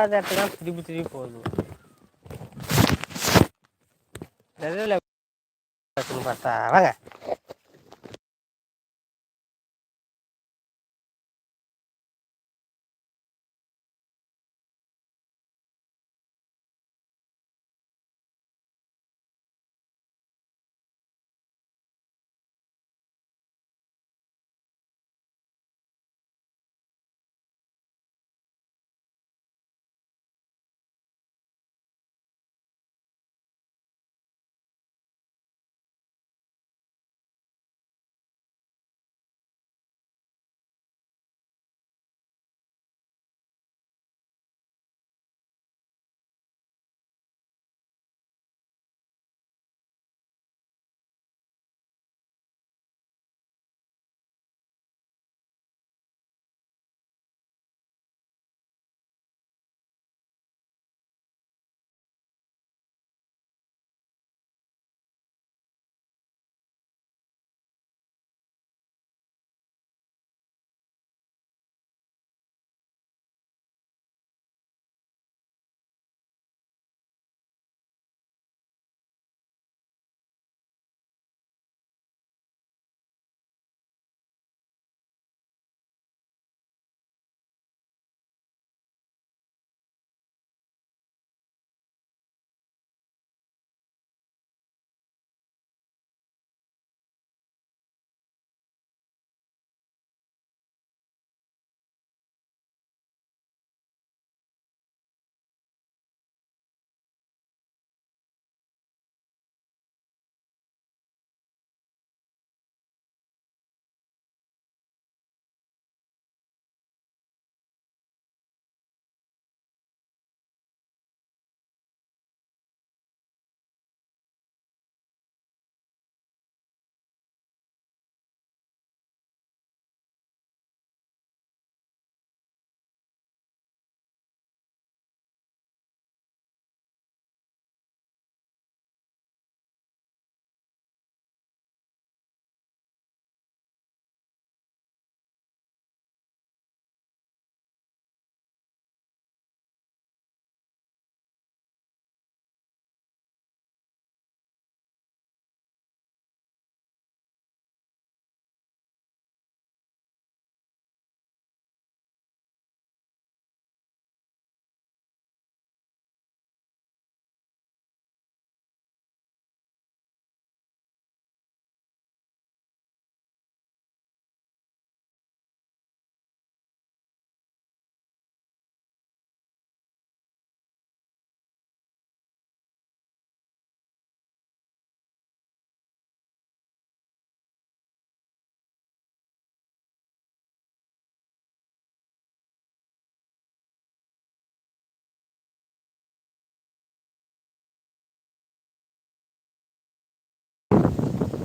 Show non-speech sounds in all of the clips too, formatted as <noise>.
போகாத இடத்துல. திருப்பி திருப்பி போகுது <laughs> பார்த்தா வாங்க.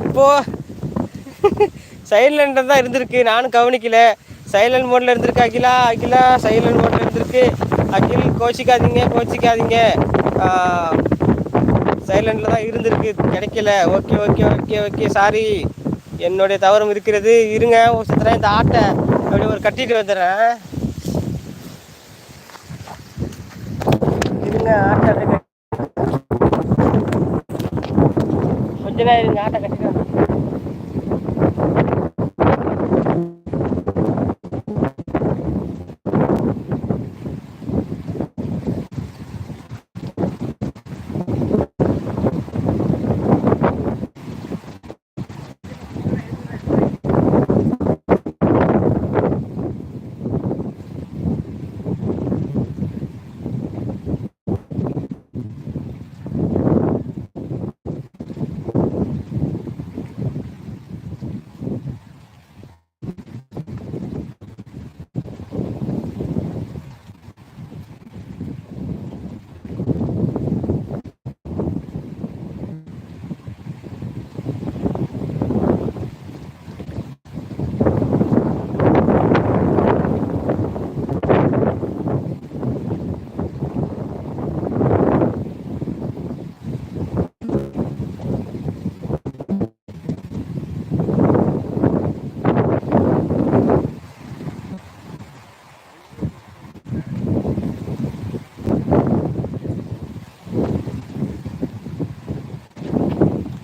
இப்போ சைலண்டில் தான் இருந்திருக்கு. நானும் கவனிக்கல. சைலண்ட் மோடில் இருந்திருக்கு அகிலா. அகிலா சைலண்ட் மோடில் இருந்திருக்கு. அகில் கோச்சிக்காதீங்க கோச்சிக்காதீங்க. சைலண்டில் தான் இருந்திருக்கு. கிடைக்கல. Okay okay okay okay. Sorry என்னுடைய தவறும் இருக்கிறது. இருங்க. ஒரு சத்தரம் இந்த ஆட்டை அப்படியே ஒரு கட்டிட்டு வந்துடுறேன். இருங்க ஆட்டை அப்படியே கட்டி- கொஞ்ச நேரம் இருங்க ஆட்டை கட்டிட்டு வரேன்.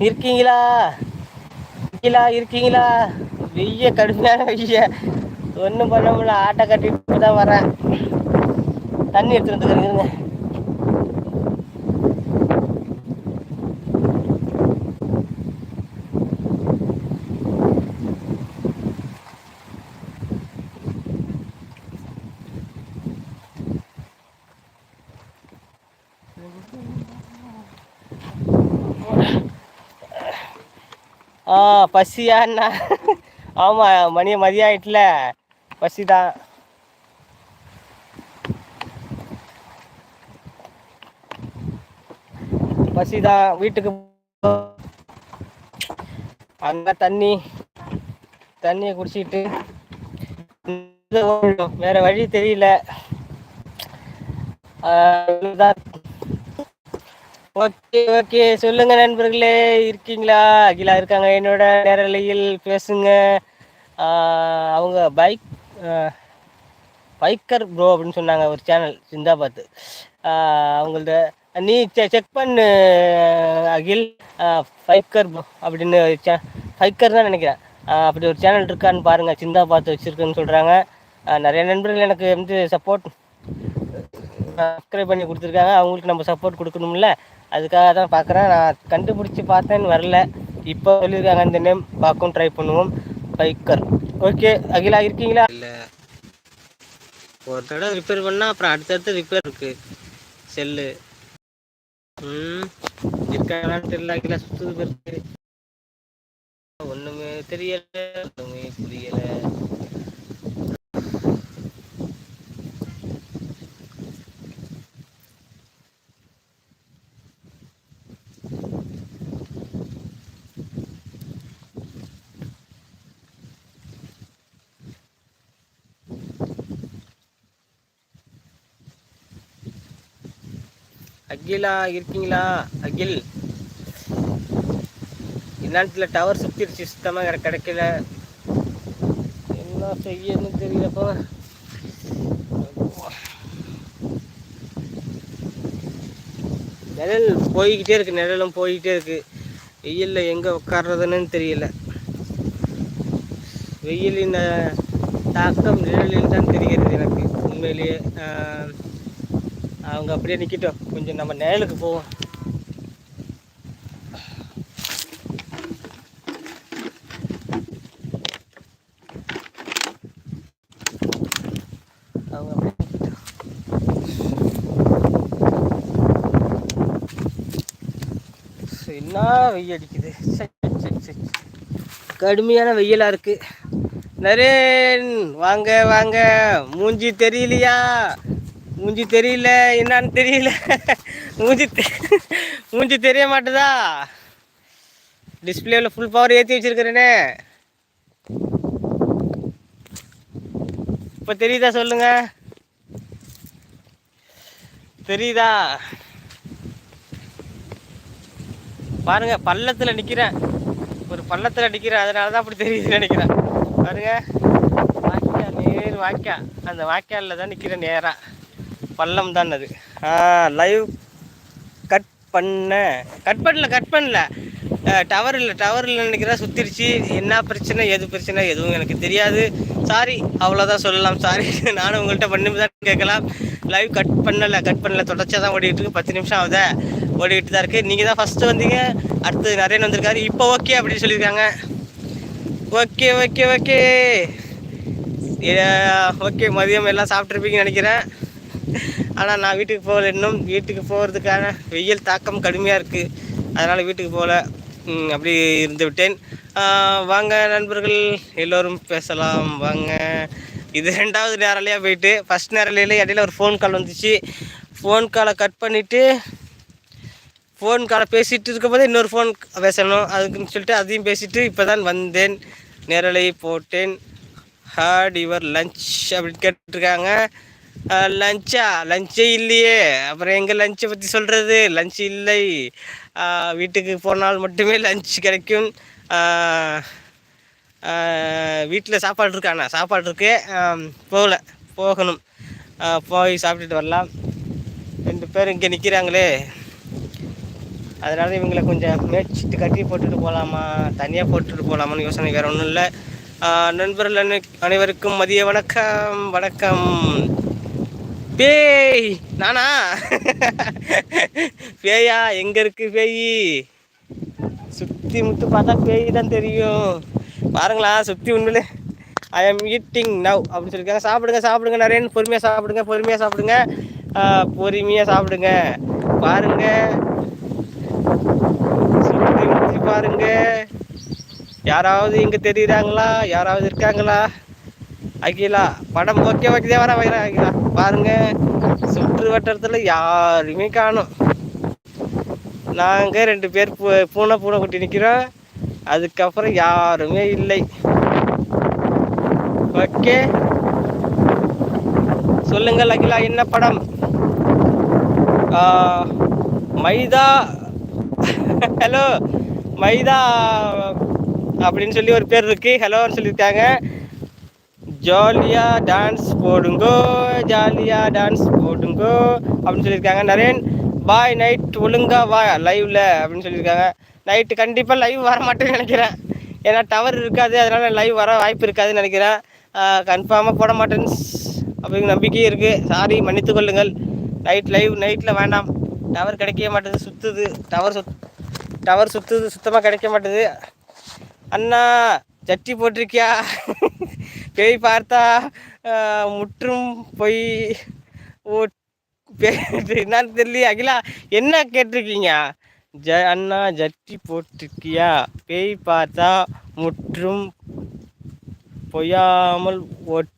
இருக்கீங்களா? இருக்கீங்களா இருக்கீங்களா? வெய்ய கடுமையான வெய்ய. ஒன்றும் பண்ண முடியல. ஆட்டை கட்டிட்டு தான் வரேன் தண்ணி எடுத்துகிட்டு வந்துருங்க ஆ பசியாண்ணா ஆமாம் மணி மதியம் ஆயிட்டுல பசி தான் பசி தான் வீட்டுக்கு அங்கே தண்ணி தண்ணியை குடிச்சிட்டு. வேற வழி தெரியல. Okay okay. சொல்லுங்க நண்பர்களே இருக்கீங்களா? அகிலா இருக்காங்க என்னோட நேரலையில் பேசுங்க. அவங்க பைக் பைக்கர் ப்ரோ அப்படின்னு சொன்னாங்க ஒரு சேனல் சிந்தாபாத். அவங்கள்ட்ட நீ செக் பண்ணு அகில். ஃபைக்கர் அப்படின்னு சே ஃபைக்கர் தான் நினைக்கிறேன். அப்படி ஒரு சேனல் இருக்கான்னு பாருங்கள் சிந்தா பார்த்து வச்சுருக்குன்னு சொல்கிறாங்க நிறைய நண்பர்கள் எனக்கு வந்து சப்போர்ட் சப்ஸ்கிரைப் பண்ணி கொடுத்துருக்காங்க. அவங்களுக்கு நம்ம சப்போர்ட் கொடுக்கணும்ல. அதுக்காக தான் பார்க்குறேன். நான் கண்டுபிடிச்சி பார்த்தேன்னு வரல. இப்போ சொல்லியிருக்காங்க அந்த நேம் பார்க்கும் ட்ரை பண்ணுவோம். பைக்கர். ஓகே அகிலா இருக்கீங்களா? இல்லை. ஒரு தடவை ரிப்பேர் பண்ணால் அப்புறம் அடுத்தடுத்து ரிப்பேர் இருக்குது செல்லு ம். இருக்காங்களான்னு தெரியல அகிலா. சுற்றுது இருக்கு ஒன்றுமே தெரியல ஒன்றுமே புரியலை. அகிலா இருக்கீங்களா? அகில். இந்நேரத்தில் டவர் சுற்றிருச்சு சுத்தமாக கிடைக்கல. என்ன செய்யன்னு தெரியலப்போ நிழல் போய்கிட்டே இருக்கு நிழலும் போய்கிட்டே இருக்கு. வெயிலில் எங்கே உட்கார்றதுன்னு தெரியல. வெயிலின் தாக்கம் நிழலில் தான் தெரிகிறது எனக்கு உண்மையிலேயே. அவங்க அப்படியே நிற்கட்டும் கொஞ்சம் நம்ம நேலுக்கு போவோம். அவங்க என்ன வெயில் அடிக்குது? கடுமையான வெயிலாக இருக்குது நரேன் வாங்க வாங்க. மூஞ்சி தெரியலையா? மூஞ்சி தெரியல என்னன்னு தெரியல. மூஞ்சி மூஞ்சி தெரிய மாட்டுதா? டிஸ்பிளேவில் ஃபுல் பவர் ஏற்றி வச்சிருக்கிறேனே. இப்போ தெரியுதா சொல்லுங்க? தெரியுதா? பாருங்க பள்ளத்தில் நிற்கிறேன் ஒரு பள்ளத்தில் நிற்கிறேன் அதனால தான் அப்படி தெரியுதுன்னு நினைக்கிறேன். பாருங்க. வாக்கியா நேர் வாக்கியா அந்த வாய்க்காலில் தான் நிற்கிறேன் நேராக பள்ளம் தான் அது லைவ் கட் பண்ண கட் பண்ணல கட் பண்ணல. டவர் இல்லை டவர் இல்லை நினைக்கிறா சுற்றிருச்சு என்ன பிரச்சனை எது பிரச்சனை எதுவும் எனக்கு தெரியாது. சாரி அவ்வளோதான் சொல்லலாம். சாரி <laughs> நானும் உங்கள்கிட்ட பண்ணி தான் கேட்கலாம். லைவ் கட் பண்ணலை கட் பண்ணல. தொடர்ச்சியாக தான் ஓடிக்கிட்டு இருக்கு. பத்து நிமிஷம் ஆகுதா? ஓடிக்கிட்டு தான் இருக்குது நீங்கள் தான் ஃபஸ்ட்டு வந்தீங்க. அடுத்து நிறைய வந்திருக்காரு. இப்போ ஓகே அப்படின்னு சொல்லியிருக்காங்க. ஓகே ஓகே ஓகே ஓகே மதியம் எல்லாம் சாப்பிட்ருப்பீங்கன்னு நினைக்கிறேன். ஆனால் நான் வீட்டுக்கு போகல. இன்னும் வீட்டுக்கு போகிறதுக்கான வெயில் தாக்கம் கடுமையாக இருக்குது அதனால் வீட்டுக்கு போகல அப்படி இருந்து விட்டேன். வாங்க நண்பர்கள் எல்லோரும் பேசலாம். வாங்க. இது ரெண்டாவது நேரலையாக போயிட்டு. ஃபஸ்ட் நேரலையில் இடையில ஒரு ஃபோன் கால் வந்துச்சு. ஃபோன் காலை கட் பண்ணிவிட்டு ஃபோன் காலை பேசிகிட்டு இருக்கும்போது இன்னொரு ஃபோன் பேசணும். அதுக்குன்னு சொல்லிட்டு அதையும் பேசிவிட்டு இப்போ தான் வந்தேன். நேரலை போட்டேன். ஹார்ட் யுவர் லஞ்ச் அப்படின்னு கேட்டிருக்காங்க. லஞ்சா? லஞ்சே இல்லையே. அப்புறம் எங்கே லஞ்சை பற்றி சொல்கிறது லஞ்ச் இல்லை. வீட்டுக்கு போனால் மட்டுமே லஞ்ச் கிடைக்கும். வீட்டில் சாப்பாடு இருக்காண்ணா சாப்பாடு இருக்கு. போகல. போகணும். போய் சாப்பிட்டுட்டு வரலாம். ரெண்டு பேர் இங்கே நிற்கிறாங்களே. அதனால் இவங்களை கொஞ்சம் மேய்ச்சிட்டு கட்டி போட்டுட்டு போகலாமா? தனியாக போட்டுட்டு போகலாமான்னு யோசனை வேறு ஒன்றும் இல்லை. நண்பர்கள் அனைவருக்கும் மதிய வணக்கம். வணக்கம். பேய். நானா? பேயா? எங்கே இருக்கு பேய்? சுற்றி முத்து பார்த்தா பேய் தான் தெரியும். பாருங்களா சுற்றி உண்மையிலே ஐ எம் ஈட்டிங் நவ் அப்படின்னு சொல்லியிருக்காங்க. சாப்பிடுங்க சாப்பிடுங்க நிறைய பொறுமையாக சாப்பிடுங்க பொறுமையாக சாப்பிடுங்க. பொறுமையாக சாப்பிடுங்க. பாருங்க. சுற்றி முற்றி பாருங்க. யாராவது இங்கே தெரியுறாங்களா? யாராவது இருக்காங்களா? அகிலா படம் ஓகே ஓகே வர வைரா அகிலா பாருங்க சுற்று வட்டத்தில் யாருமே காணும். நாங்கள் ரெண்டு பேர் பூனை பூனை குட்டி நிற்கிறோம் அதுக்கப்புறம் யாருமே இல்லை. ஓகே. சொல்லுங்கள் அகிலா என்ன படம்? மைதா. ஹலோ மைதா அப்படின்னு சொல்லி ஒரு பேர் இருக்கு. ஹலோன்னு சொல்லியிருக்காங்க. ஜாலியாக டான்ஸ் போடுங்கோ ஜாலியாக டான்ஸ் போடுங்கோ அப்படின்னு சொல்லியிருக்காங்க. நரேன் பாய் நைட் ஒழுங்கா வா லைவில் அப்படின்னு சொல்லியிருக்காங்க. நைட்டு கண்டிப்பாக லைவ் வர மாட்டேன்னு நினைக்கிறேன். ஏன்னா டவர் இருக்காது அதனால் லைவ் வர வாய்ப்பு இருக்காதுன்னு நினைக்கிறேன். கன்ஃபார்மாக போட மாட்டேன்னு அப்படிங்கிற நம்பிக்கையும் இருக்குது சாரி மன்னித்து கொள்ளுங்கள். நைட் லைவ் நைட்டில் வேண்டாம். டவர் கிடைக்கவே மாட்டேது சுற்றுது டவர் சுத் டவர் சுற்றுது சுத்தமாக கிடைக்க மாட்டேது. அண்ணா சட்டி போட்டிருக்கியா? பேய் பார்த்தா முற்றும் பொய் ஓ என்னன்னு தெரியல அகிலா என்ன கேட்டிருக்கீங்க? ஜ அண்ணா ஜட்டி போட்டிருக்கியா? பேய் பார்த்தா முற்றும் பொய்யாமல் ஒட்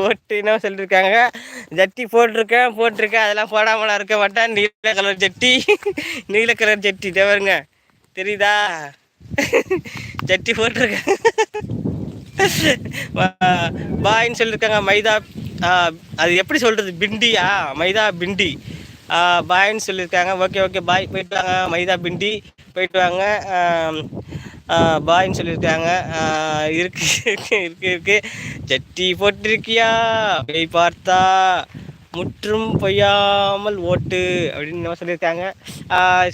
ஒட்டுன்னு சொல்லியிருக்காங்க ஜட்டி போட்டிருக்கேன் போட்டிருக்கேன் அதெல்லாம் போடாமலாம் இருக்க மாட்டேன். நீல கலர் ஜட்டி நீல கலர் ஜட்டி தேவருங்க தெரியுதா? ஜட்டி போட்டிருக்கேன். பாயின்னு சொல்லியிருக்காங்க மைதா அது எப்படி சொல்கிறது பிண்டியா? மைதா பிண்டி. பாயின்னு சொல்லியிருக்காங்க ஓகே ஓகே பாய். போயிட்டு வாங்க. மைதா பிண்டி. போயிட்டு வாங்க. பாய்ன்னு சொல்லியிருக்காங்க இருக்கு இருக்கு இருக்கு இருக்கு. சட்டி போட்டிருக்கியா? போய் பார்த்தா. முற்றும் பொய்யாமல் ஓட்டு அப்படின்னு சொல்லியிருக்காங்க.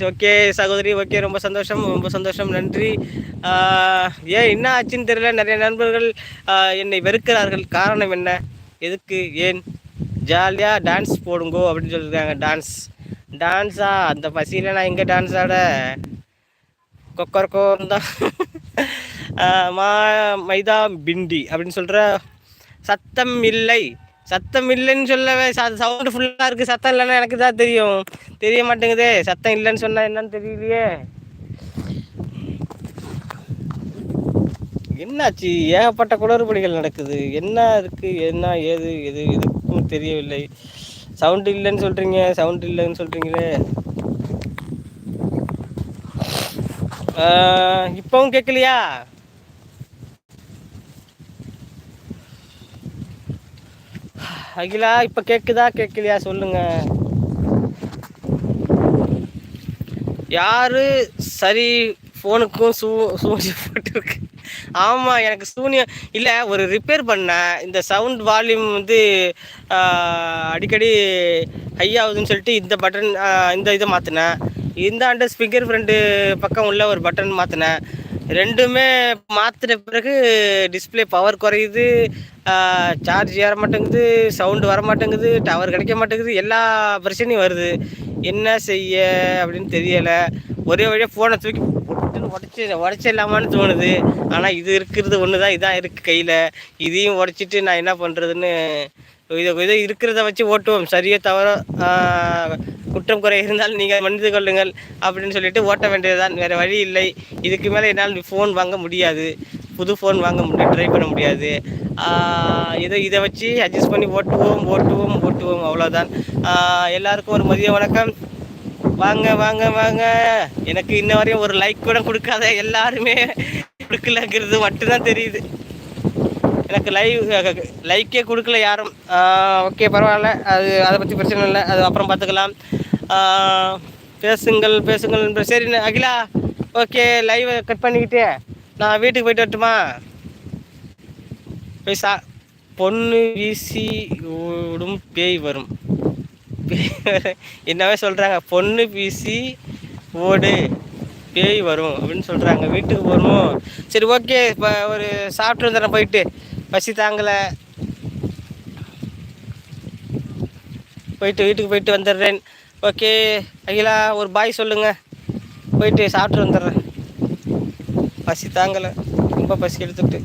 ஓகே சகோதரி ஓகே ரொம்ப சந்தோஷம் ரொம்ப சந்தோஷம் நன்றி. ஏன் என்ன ஆச்சுன்னு தெரியல. நிறைய நண்பர்கள் என்னை வெறுக்கிறார்கள். காரணம் என்ன? எதுக்கு? ஏன்? ஜாலியாக டான்ஸ் போடுங்கோ அப்படின்னு சொல்லியிருக்காங்க. டான்ஸ் டான்ஸா அந்த பசியில் நான் எங்கே டான்ஸ் ஆட? கொக்கரக்கோன்னு தான். மா மைதா பிண்டி அப்படின்னு சொல்கிற சத்தம் இல்லை. சத்தம் இல்லைன்னு சொல்லவே சவுண்டு ஃபுல்லாக இருக்குது சத்தம் இல்லைன்னா எனக்கு தான் தெரியும். தெரிய மாட்டேங்குதே. சத்தம் இல்லைன்னு சொன்னால் என்னன்னு தெரியலையே. என்னாச்சு? ஏகப்பட்ட குளறுபடிகள் நடக்குது. என்ன இருக்குது என்ன ஏது எது எதுக்கும் தெரியவில்லை. சவுண்டு இல்லைன்னு சொல்கிறீங்க சவுண்டு இல்லைன்னு சொல்கிறீங்களே இப்போவும் கேட்கலையா? அகிலா இப்போ கேட்குதா கேட்கலையா சொல்லுங்க. யாரு? சரி ஃபோனுக்கும் சூ சூரிய போட்டுருக்கு. ஆமாம் எனக்கு சூனியம். இல்லை ஒரு ரிப்பேர் பண்ணேன். இந்த சவுண்ட் வால்யூம் வந்து அடிக்கடி ஹை ஆகுதுன்னு சொல்லிட்டு இந்த பட்டன் இந்த இதை மாற்றினேன் இந்த ஆண்டு ஸ்பீக்கர் ஃப்ரெண்டு பக்கம் உள்ள ஒரு பட்டன் மாற்றினேன் ரெண்டுமே மாற்றின பிறகு டிஸ்பிளே பவர் குறையுது. சார்ஜ் ஏற மாட்டேங்குது சவுண்டு வர மாட்டேங்குது டவர் கிடைக்க மாட்டேங்குது எல்லா பிரச்சனையும் வருது. என்ன செய்ய அப்படின்னு தெரியலை. ஒரே வழியாக ஃபோனை தூக்கி உடச்சி உடச்சிடலாமான்னு தோணுது. ஆனால் இது இருக்கிறது ஒன்று தான் இதான் இருக்குது கையில். இதையும் உடச்சிட்டு நான் என்ன பண்ணுறதுன்னு இதை இதை இருக்கிறத வச்சு ஓட்டுவோம். சரியோ தவிர குற்றம் குறை இருந்தால் நீங்கள் மன்னித்து கொள்ளுங்கள் அப்படின்னு சொல்லிட்டு ஓட்ட வேண்டியதுதான். வேறு வழி இல்லை. இதுக்கு மேலே என்னால் ஃபோன் வாங்க முடியாது. புது ஃபோன் வாங்க முடியும் ட்ரை பண்ண முடியாது. இதை இதை வச்சு அட்ஜஸ்ட் பண்ணி ஓட்டுவோம் ஓட்டுவோம் ஓட்டுவோம். அவ்வளோதான் எல்லாருக்கும் ஒரு மதிய வணக்கம். வாங்க வாங்க வாங்க. எனக்கு இன்ன வரையும் ஒரு லைக் கூட கொடுக்காத எல்லாருமே கொடுக்கலங்கிறது மட்டும்தான் தெரியுது. எனக்கு லைவ் லைக்கே கொடுக்கல யாரும். ஓகே பரவாயில்ல. அது அதை பற்றி பிரச்சனை இல்லை. அது அப்புறம் பார்த்துக்கலாம். பேசுங்கள் பேசுங்கள் சரி அகிலா ஓகே லைவை கட் பண்ணிக்கிட்டு நான் வீட்டுக்கு போயிட்டு வரட்டுமா? போய் சா பொண்ணு வீசி ஓடும் பேய் வரும். என்னவே சொல்கிறாங்க பொண்ணு வீசி ஓடு பேய் வரும் அப்படின்னு சொல்கிறாங்க வீட்டுக்கு போகணும்? சரி ஓகே இப்போ ஒரு சாப்பிட்டு வந்துடுறேன் போயிட்டு. பசி தாங்கலை. போயிட்டு வீட்டுக்கு போயிட்டு வந்துடுறேன். ஓகே அகிலா ஒரு பாய் சொல்லுங்கள் போயிட்டு சாப்பிட்டு வந்துடுறேன். பசி தாங்கலை. ரொம்ப பசி எடுத்துட்டு.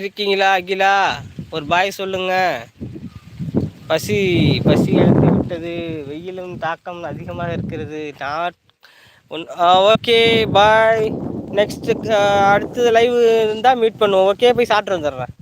இருக்கீங்களா அகிலா? ஒரு பாய் சொல்லுங்கள் பசி பசி எடுத்து விட்டது. வெயிலும் தாக்கம் அதிகமாக இருக்கிறது. Not okay bye. Next uh, அடுத்தது லைவ் இருந்தால் மீட் பண்ணுவோம். ஓகே போய் சாப்பிட்டு வந்துடுறேன்.